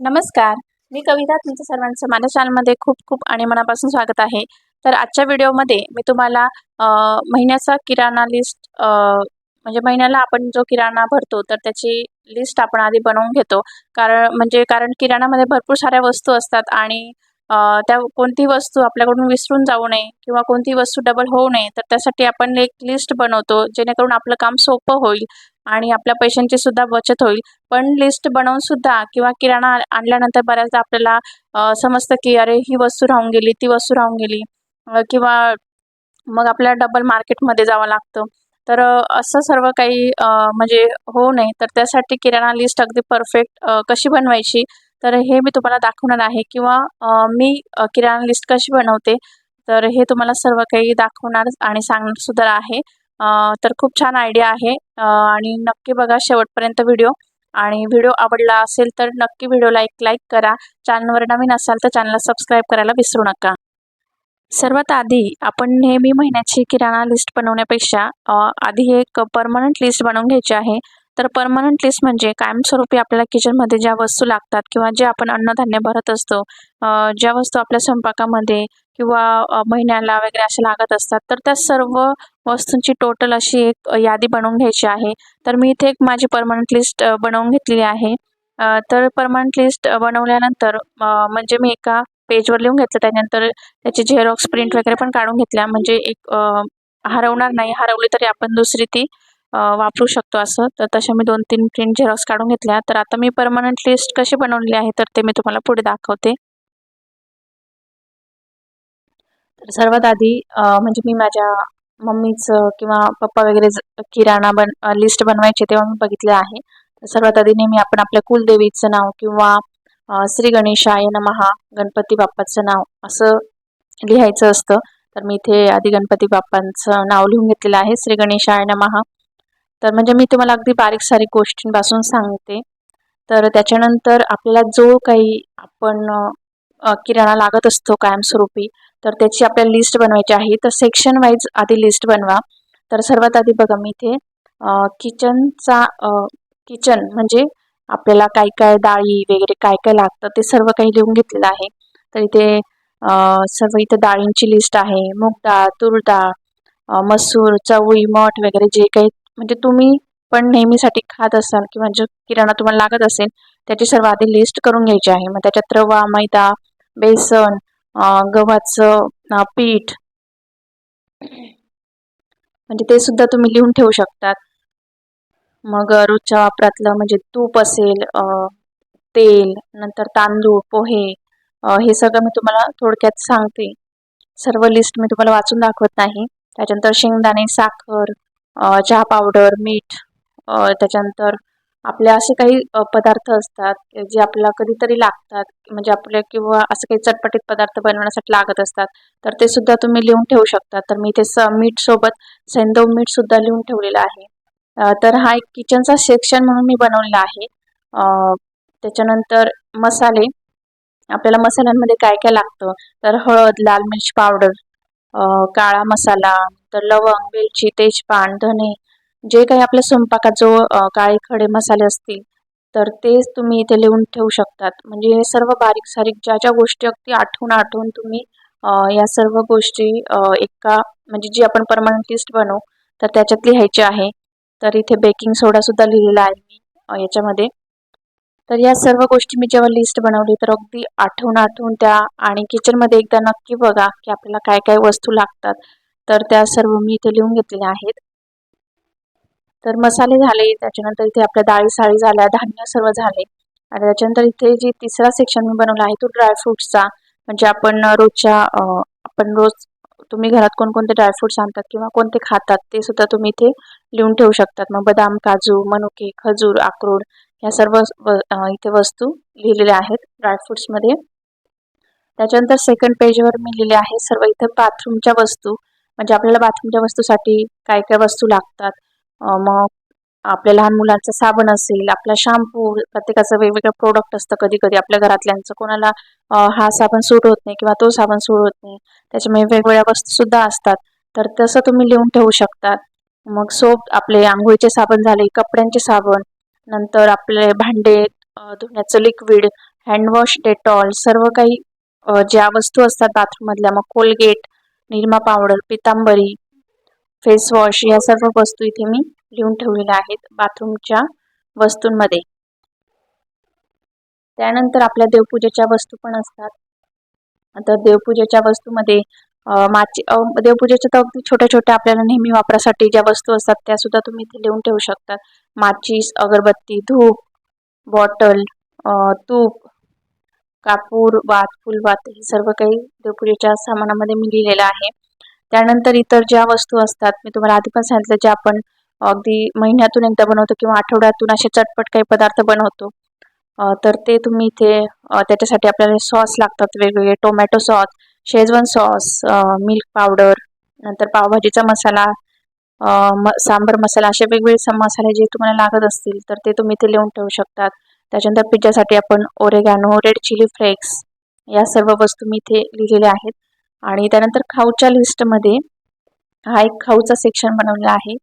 नमस्कार. मी कविता तुमचं सर्वांचं माझ्या चॅनलमध्ये खूप खूप आणि मनापासून स्वागत आहे. तर आजच्या व्हिडिओमध्ये मी तुम्हाला महिन्याचा किराणा लिस्ट म्हणजे महिन्याला आपण जो किराणा भरतो तर त्याची लिस्ट आपण आधी बनवून घेतो. कारण म्हणजे कारण किराणामध्ये भरपूर साऱ्या वस्तू असतात आणि त्या कोणतीही वस्तू आपल्याकडून विसरून जाऊ नये किंवा कोणती वस्तू डबल होऊ नये तर त्यासाठी आपण एक लिस्ट बनवतो जेणेकरून आपलं काम सोपं होईल आणि आपल्या पैशांची सुद्धा बचत होईल. पण लिस्ट बनवून सुद्धा किंवा किराणा आणल्यानंतर बऱ्याचदा आपल्याला समजतं की अरे ही वस्तू राहून गेली ती वस्तू राहून गेली. किंवा मग आपल्याला डबल मार्केटमध्ये जावं लागतं. तर असं सर्व काही म्हणजे होऊ नये. तर त्यासाठी किराणा लिस्ट अगदी परफेक्ट कशी बनवायची? तर हे मी तुम्हाला दाखवणार आहे. किंवा मी किराणा लिस्ट कशी बनवते तर हे तुम्हाला सर्व काही दाखवणार आणि सांगणार सुद्धा आहे. तर खूप छान आयडिया आहे. आणि नक्की बघा शेवटपर्यंत व्हिडिओ आणि व्हिडिओ आवडला असेल तर नक्की व्हिडिओला एक लाईक करा. चॅनलवर नवीन असाल तर चॅनलला सबस्क्राईब करायला विसरू नका. सर्वात आधी आपण नेहमी महिन्याची किराणा लिस्ट बनवण्यापेक्षा आधी एक परमनंट लिस्ट बनवून घ्यायची आहे. तर परमनंट लिस्ट म्हणजे कायमस्वरूपी आपल्याला किचनमध्ये ज्या वस्तू लागतात किंवा जे आपण अन्नधान्य भरत असतो ज्या वस्तू आपल्या स्वयंपाकामध्ये किंवा महिन्याला वगैरे अशा लागत असतात तर त्या सर्व वस्तूंची टोटल अशी एक यादी बनवून घ्यायची आहे. तर मी इथे एक माझी परमनंट लिस्ट बनवून घेतलेली आहे. तर परमनंट लिस्ट बनवल्यानंतर म्हणजे मी एका पेजवर लिहून घेतलं. त्यानंतर त्याची झेरॉक्स प्रिंट वगैरे पण काढून घेतल्या. म्हणजे एक हरवणार नाही हरवली तरी आपण दुसरी ती वापरू शकतो असं. तर तशा मी दोन तीन प्रिंट झेरॉक्स काढून घेतल्या. तर आता मी परमनंट लिस्ट कशी बनवलेली आहे तर ते मी तुम्हाला पुढे दाखवते. तर सर्वात आधी म्हणजे मी माझ्या मम्मीचं किंवा पप्पा वगैरे किराणा बन लिस्ट बनवायचे तेव्हा मी बघितले आहे. तर सर्वात आधी नेहमी आपण आपल्या कुलदेवीचं नाव किंवा श्री गणेशाय नमहा गणपती बाप्पाचं नाव असं लिहायचं असतं. तर मी इथे आधी गणपती बाप्पांचं नाव लिहून घेतलेलं आहे. श्री गणेशाय नमहा तर म्हणजे मी तुम्हाला अगदी बारीक सारीक गोष्टींपासून सांगते. तर त्याच्यानंतर आपल्याला जो काही आपण किराणा लागत असतो कायमस्वरूपी तर त्याची आपल्याला लिस्ट बनवायची आहे. तर सेक्शन वाईज आधी लिस्ट बनवा. तर सर्वात आधी बघा मी इथे किचनचा किचन म्हणजे आपल्याला काय काय डाळी वगैरे काय काय लागतं ते सर्व काही लिहून घेतलेलं आहे. तर इथे सर्व इथे डाळींची लिस्ट आहे. मूग डाळ तूर डाळ मसूर चवळी मठ वगैरे जे काही म्हणजे तुम्ही पण नेहमीसाठी खात असाल किंवा जो किराणा तुम्हाला लागत असेल त्याची सर्व आधी लिस्ट करून घ्यायची आहे. मग त्याच्यात रवा मैदा बेसन गव्हाचं पीठ म्हणजे ते सुद्धा तुम्ही लिहून ठेवू शकतात. मग रोजच्या वापरातलं म्हणजे तूप असेल तेल नंतर तांदूळ पोहे हे सगळं मी तुम्हाला थोडक्यात सांगते. सर्व लिस्ट मी तुम्हाला वाचून दाखवत नाही. त्याच्यानंतर शेंगदाणे साखर चहा पावडर मीठ त्याच्यानंतर आपले असे काही पदार्थ असतात जे आपल्याला कधीतरी लागतात. म्हणजे आपल्या किंवा असं काही चटपटीत पदार्थ बनवण्यासाठी लागत असतात. तर ते सुद्धा तुम्ही लिहून ठेवू शकता. तर मी ते स मीठ सोबत सैंधव मीठ सुद्धा लिहून ठेवलेलं आहे. तर हा एक किचनचा सेक्शन म्हणून मी बनवलेला आहे. त्याच्यानंतर मसाले. आपल्याला मसाल्यांमध्ये काय काय लागतं? तर हळद लाल मिरची पावडर काळा मसाला तर लवंग वेलची तेजपान धने जे काही आपल्या स्वयंपाकात जो काळे खडे मसाले असतील तर तेच तुम्ही इथे लिहून ठेवू शकतात. म्हणजे हे सर्व बारीक सारीक ज्या ज्या गोष्टी अगदी आठवून आठवून तुम्ही या सर्व गोष्टी एका म्हणजे जी आपण परमनंट लिस्ट बनवू तर त्याच्यात लिहायची आहे. तर इथे बेकिंग सोडा सुद्धा लिहिलेला आहे मी याच्यामध्ये. तर या सर्व गोष्टी मी जेव्हा लिस्ट बनवली तर अगदी आठवून आठवून त्या आणि किचनमध्ये एकदा नक्की बघा की आपल्याला काय काय वस्तू लागतात. तर त्या सर्व मी इथे लिहून घेतलेल्या आहेत. तर मसाले झाले त्याच्यानंतर इथे आपल्या डाळी साळी झाल्या धान्य सर्व झाले. आणि त्याच्यानंतर इथे जे तिसरा सेक्शन मी बनवला आहे तो ड्रायफ्रुट्सचा म्हणजे आपण रोजच्या आपण रोज तुम्ही घरात कोणकोणते ड्रायफ्रुट्स आणतात किंवा कोणते खातात ते सुद्धा तुम्ही इथे लिहून ठेवू शकतात. मग बदाम काजू मनुके खजूर अक्रोड ह्या सर्व व- इथे वस्तू लिहिलेल्या आहेत ड्रायफ्रुट्समध्ये त्याच्यानंतर सेकंड पेजवर मी लिहिले आहे सर्व इथे बाथरूमच्या वस्तू. म्हणजे आपल्याला बाथरूमच्या वस्तूसाठी काय काय वस्तू लागतात. मग आपल्या लहान मुलांचा साबण असेल आपला शॅम्पू प्रत्येकाचं वेगवेगळं प्रोडक्ट असतं कधी कधी आपल्या घरातल्यांचं कोणाला हा साबण सूट होत नाही किंवा तो साबण सूट होत नाही. त्याच्यामुळे वेगवेगळ्या वस्तू सुद्धा असतात. तर तसं तुम्ही लिहून ठेवू शकतात. मग सोप आपले आंघोळीचे साबण झाले कपड्यांचे साबण नंतर आपले भांडे धुण्याचं लिक्विड हँडवॉश डेटॉल सर्व काही ज्या वस्तू असतात बाथरूममधल्या मग Colgate Nirma powder Pitambari face wash या सर्व वस्तू इथे मी लिहून ठेवलेल्या आहेत बाथरूमच्या वस्तूंमध्ये. त्यानंतर आपल्या देवपूजेच्या वस्तू पण असतात. तर देवपूजेच्या वस्तूमध्ये माची देवपूजेच्या तर अगदी छोट्या छोट्या आपल्याला नेहमी वापरासाठी ज्या वस्तू असतात त्या सुद्धा तुम्ही इथे लिहून ठेवू शकतात माचीस अगरबत्ती धूप बॉटल तूप कापूर वात फुलवात हे सर्व काही देवपूजेच्या सामानामध्ये मी लिहिलेलं आहे. त्यानंतर इतर ज्या वस्तू असतात मी तुम्हाला आधी पण सांगितलं ज्या आपण अगदी महिन्यातून एकदा बनवतो किंवा आठवड्यातून असे चटपट काही पदार्थ बनवतो. तर ते तुम्ही इथे त्याच्यासाठी आपल्याला सॉस लागतात वेगवेगळे tomato sauce schezwan sauce milk powder नंतर पावभाजीचा मसाला म सांबर मसाला असे वेगवेगळे मसाले जे तुम्हाला लागत असतील तर ते तुम्ही इथे लिहून ठेवू शकतात. त्याच्यानंतर पिझ्झासाठी आपण ओरेगॅनो रेड चिली फ्लेक्स या सर्व वस्तू मी इथे लिहिलेल्या आहेत. आणि त्यानंतर खाऊच्या लिस्टमध्ये हा एक खाऊचा सेक्शन बनवलेला आहे.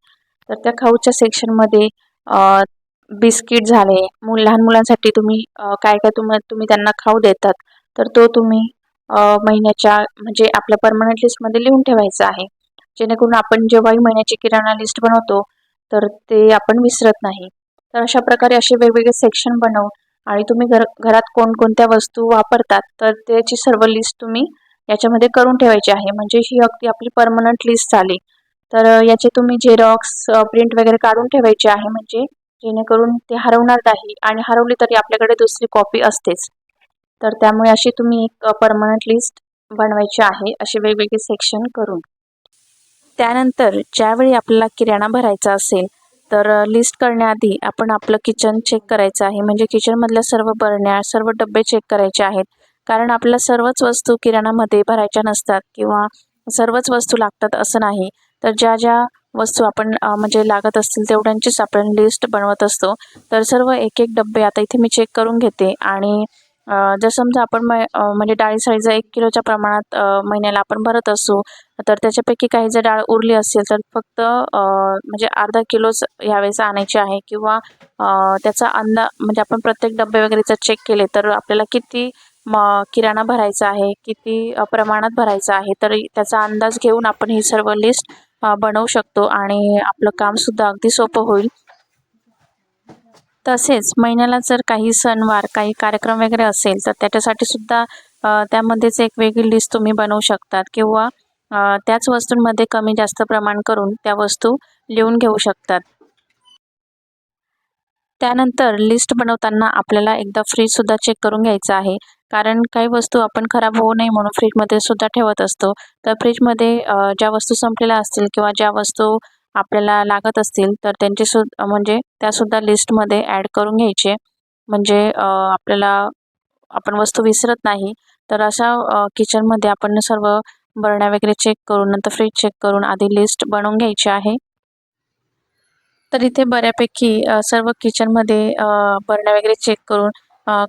तर त्या खाऊच्या सेक्शनमध्ये बिस्किट झाले. मूल लहान मुलांसाठी तुम्ही काय काय तुम तुम्ही त्यांना खाऊ देतात तर तो तुम्ही महिन्याच्या म्हणजे आपल्या परमनंट लिस्टमध्ये लिहून ठेवायचा आहे. जेणेकरून आपण जेव्हाही महिन्याची किराणा लिस्ट बनवतो तर ते आपण विसरत नाही. तर अशा प्रकारे असे वेगवेगळे सेक्शन बनवून आणि तुम्ही घर घरात कोणकोणत्या वस्तू वापरतात तर त्याची सर्व लिस्ट तुम्ही याच्यामध्ये करून ठेवायची आहे. म्हणजे ही अगदी आपली परमनंट लिस्ट झाली. तर याचे तुम्ही झेरॉक्स प्रिंट वगैरे काढून ठेवायचे आहे. म्हणजे जेणेकरून ते हरवणार नाही आणि हरवली तरी आपल्याकडे दुसरी कॉपी असतेच. तर त्यामुळे अशी तुम्ही एक परमनंट लिस्ट बनवायची आहे. असे वेगवेगळे सेक्शन करून. त्यानंतर ज्यावेळी आपल्याला किराणा भरायचा असेल तर लिस्ट करण्याआधी आपण आपलं किचन चेक करायचं आहे. म्हणजे किचनमधल्या सर्व बरण्या सर्व डबे चेक करायचे आहेत. कारण आपल्या सर्वच वस्तू किराणामध्ये भरायच्या नसतात किंवा सर्वच वस्तू लागतात असं नाही. तर ज्या ज्या वस्तू आपण म्हणजे लागत असतील तेवढ्यांचीच आपण लिस्ट बनवत असतो. तर सर्व एक एक डबे आता इथे मी चेक करून घेते आणि जर समजा आपण मै म्हणजे म्हणजे जर एक किलोच्या प्रमाणात महिन्याला आपण भरत असू तर त्याच्यापैकी काही जर डाळ उरली असेल तर फक्त म्हणजे अर्धा किलोच ह्यावेळेस आणायची आहे किंवा त्याचा अंदा म्हणजे आपण प्रत्येक डबे वगैरेचा चेक केले तर आपल्याला किती म किराणा भरायचा आहे किती प्रमाणात भरायचा आहे तर त्याचा अंदाज घेऊन आपण ही सर्व लिस्ट बनवू शकतो आणि आपलं कामसुद्धा अगदी सोपं होईल. तसेच महिन्याला जर काही सणवार काही कार्यक्रम वगैरे असेल तर त्याच्यासाठी सुद्धा त्यामध्येच एक वेगळी लिस्ट तुम्ही बनवू शकतात किंवा त्याच वस्तूंमध्ये कमी जास्त प्रमाण करून त्या वस्तू लिहून घेऊ शकतात. त्यानंतर लिस्ट बनवताना आपल्याला एकदा फ्रीजसुद्धा चेक करून घ्यायचं आहे. कारण काही वस्तू आपण खराब होऊ नये म्हणून फ्रीजमध्ये सुद्धा ठेवत असतो. तर फ्रीजमध्ये ज्या वस्तू संपलेल्या असतील किंवा ज्या वस्तू आपल्याला लागत असतील तर त्यांची सु म्हणजे त्यासुद्धा लिस्टमध्ये ॲड करून घ्यायचे. म्हणजे आपल्याला आपण वस्तू विसरत नाही तर अशा किचनमध्ये आपण सर्व बरण्या वगैरे चेक करून नंतर फ्रीज चेक करून आधी लिस्ट बनवून घ्यायची आहे. तर इथे बऱ्यापैकी सर्व किचनमध्ये बरण्या वगैरे चेक करून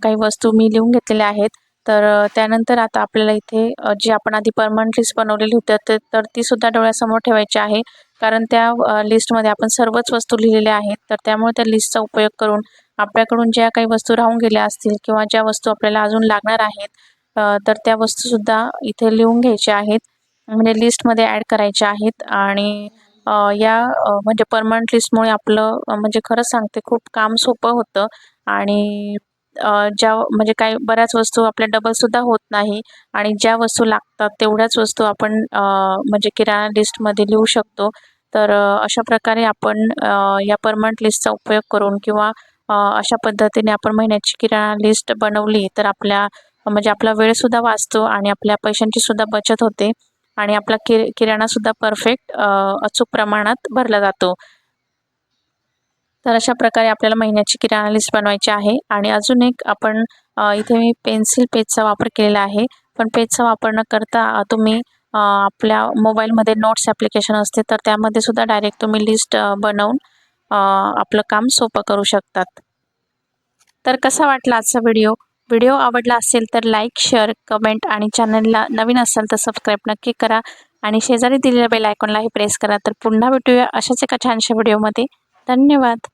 काही वस्तू मी लिहून घेतलेल्या आहेत. तर त्यानंतर आता आपल्याला इथे जी आपण आधी परमनंट लिस्ट बनवलेली होती तर तर ती सुद्धा डोळ्यासमोर ठेवायची आहे. कारण त्या लिस्टमध्ये आपण सर्वच वस्तू लिहिलेल्या आहेत. तर त्यामुळे त्या लिस्टचा उपयोग करून आपल्याकडून ज्या काही वस्तू राहून गेल्या असतील किंवा ज्या वस्तू आपल्याला अजून लागणार आहेत तर त्या वस्तूसुद्धा इथे लिहून घ्यायच्या आहेत. म्हणजे लिस्टमध्ये ॲड करायच्या आहेत. आणि या म्हणजे परमनंट लिस्टमुळे आपलं म्हणजे खरंच सांगते खूप काम सोपं होतं. आणि ज्या म्हणजे काही बऱ्याच वस्तू आपल्या डबलसुद्धा होत नाही आणि ज्या वस्तू लागतात तेवढ्याच वस्तू आपण म्हणजे किराणा लिस्टमध्ये लिहू शकतो. तर अशा प्रकारे आपण या परमनंट लिस्टचा उपयोग करून किंवा अशा पद्धतीने आपण महिन्याची किराणा लिस्ट बनवली तर आपल्या म्हणजे आपला वेळसुद्धा वाचतो आणि आपल्या पैशांची सुद्धा बचत होते आणि आपला कि किराणासुद्धा परफेक्ट अचूक प्रमाणात भरला जातो. तर अशा प्रकारे आपल्याला महिन्याची किराणा लिस्ट बनवायची आहे. आणि अजून एक आपण इथे मी पेन्सिल पेजचा वापर केलेला आहे. पण पेजचा वापर न करता तुम्ही आपल्या मोबाईलमध्ये नोट्स ॲप्लिकेशन असते तर त्यामध्ये सुद्धा डायरेक्ट तुम्ही लिस्ट बनवून आपलं काम सोपं करू शकतात. तर कसा वाटला आजचा व्हिडिओ व्हिडिओ आवडला असेल तर लाईक शेअर कमेंट आणि चॅनलला नवीन असाल तर सबस्क्राईब नक्की करा. आणि शेजारी दिलेल्या बेल आयकॉनलाही प्रेस करा. तर पुन्हा भेटूया अशाच एका छानशा व्हिडिओमध्ये धन्यवाद.